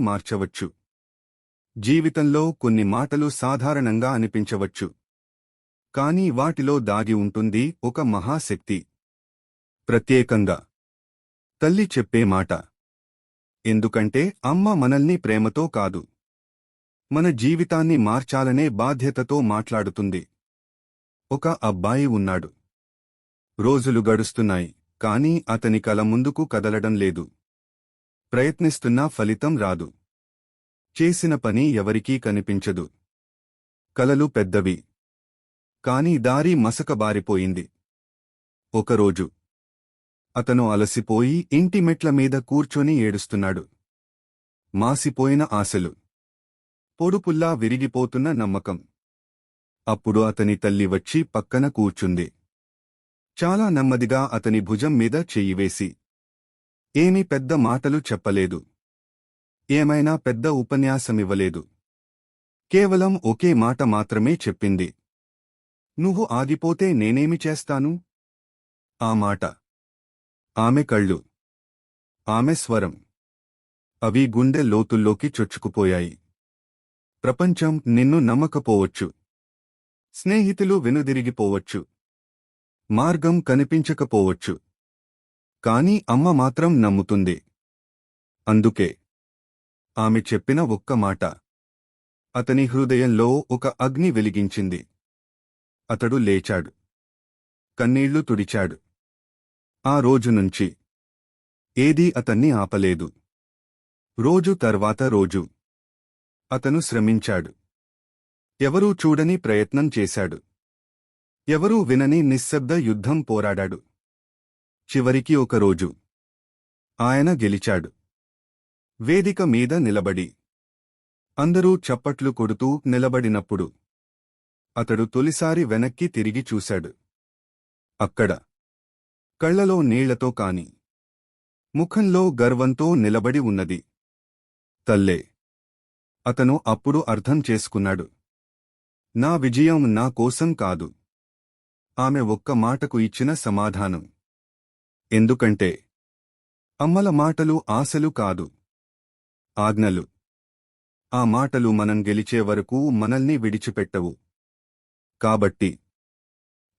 మార్చవచ్చు. జీవితంలో కొన్ని మాటలు సాధారణంగా అనిపించవచ్చు. కానీ వాటిలో దాగి ఉంటుంది ఒక మహాశక్తి. ప్రత్యేకంగా. తల్లి చెప్పే మాట. ఎందుకంటే అమ్మ మనల్ని ప్రేమతో కాదు. మన జీవితాన్ని మార్చాలనే బాధ్యతతో మాట్లాడుతుంది. ఒక అబ్బాయి ఉన్నాడు. రోజులు గడుస్తున్నాయి కానీ అతని కల ముందుకు కదలడం లేదు. ప్రయత్నిస్తున్నా ఫలితం రాదు. చేసిన పని ఎవరికీ కనిపించదు. కలలు పెద్దవి. కాని దారి మసకబారిపోయింది ఒకరోజు. అతను అలసిపోయి ఇంటి మెట్ల మీద కూర్చొని ఏడుస్తున్నాడు. మాసిపోయిన ఆశలు. పొడుపుల్లా విరిగిపోతున్న నమ్మకం. అప్పుడు అతని తల్లి వచ్చి పక్కన కూర్చుంది. చాలా నెమ్మదిగా అతని భుజం మీద చెయ్యివేసి ఏమీ పెద్ద మాటలు చెప్పలేదు. ఏమైనా పెద్ద ఉపన్యాసమివ్వలేదు. కేవలం ఒకే మాట మాత్రమే చెప్పింది. నువ్వు ఆగిపోతే నేనేమి చేస్తాను? ఆ మాట. ఆమె కళ్ళు. ఆమె స్వరం. అవి గుండె లోతుల్లోకి చొచ్చుకుపోయాయి. ప్రపంచం నిన్ను నమ్మకపోవచ్చు. స్నేహితులు వెనుదిరిగిపోవచ్చు. మార్గం కనిపించకపోవచ్చు. కాని అమ్మ మాత్రం నమ్ముతుంది. అందుకే ఆమె చెప్పిన ఒక్క మాట. అతని హృదయంలో ఒక అగ్ని వెలిగించింది. అతడు లేచాడు. కన్నీళ్ళు తుడిచాడు. ఆ రోజు నుంచి ఏదీ అతన్ని ఆపలేదు. రోజు తర్వాత రోజు అతను శ్రమించాడు. ఎవరూ చూడని ప్రయత్నం చేశాడు. ఎవరూ వినని నిశ్శబ్ద యుద్ధం పోరాడాడు. చివరికి ఒకరోజు ఆయన గెలిచాడు. వేదిక మీద నిలబడి. అందరూ చప్పట్లు కొడుతూ నిలబడినప్పుడు. అతడు తొలిసారి వెనక్కి తిరిగి చూశాడు. అక్కడ. కళ్ళలో నీళ్ళతో కాని. ముఖంలో గర్వంతో నిలబడి ఉన్నది. తల్లే. అతను అప్పుడు అర్థం చేసుకున్నాడు. నా విజయం నా కోసం కాదు. ఆమె ఒక్క మాటకు ఇచ్చిన సమాధానం. ఎందుకంటే అమ్మల మాటలు ఆశలు కాదు. ఆజ్ఞలు. ఆ మాటలు మనం గెలిచే వరకు మనల్ని విడిచిపెట్టవు. కాబట్టి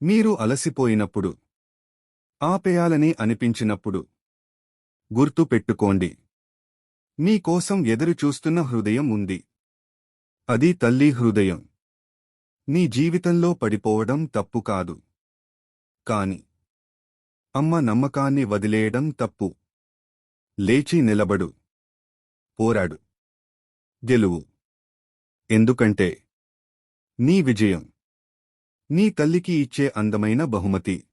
మీరు అలసిపోయినప్పుడు ఆపేయాలని అనిపించినప్పుడు గుర్తు పెట్టుకోండి. మీకోసం ఎదురుచూస్తున్న హృదయం ఉంది. అది తల్లి హృదయం. నీ జీవితంలో పడిపోవడం తప్పు కాదు. కాని అమ్మ నమ్మకాన్ని వదిలేయడం తప్పు. లేచి నిలబడు. పోరాడు. గెలువు. ఎందుకంటే నీ విజయం. నీ తల్లికి ఇచ్చే అందమైన బహుమతి.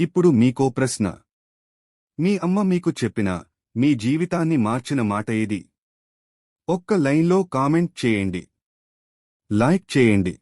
ఇప్పుడు మీకో ప్రశ్న. మీ అమ్మ మీకు చెప్పిన మీ జీవితాన్ని మార్చిన మాట ఏది? ఒక్క లైన్లో కామెంట్ చేయండి. లైక్ చేయండి.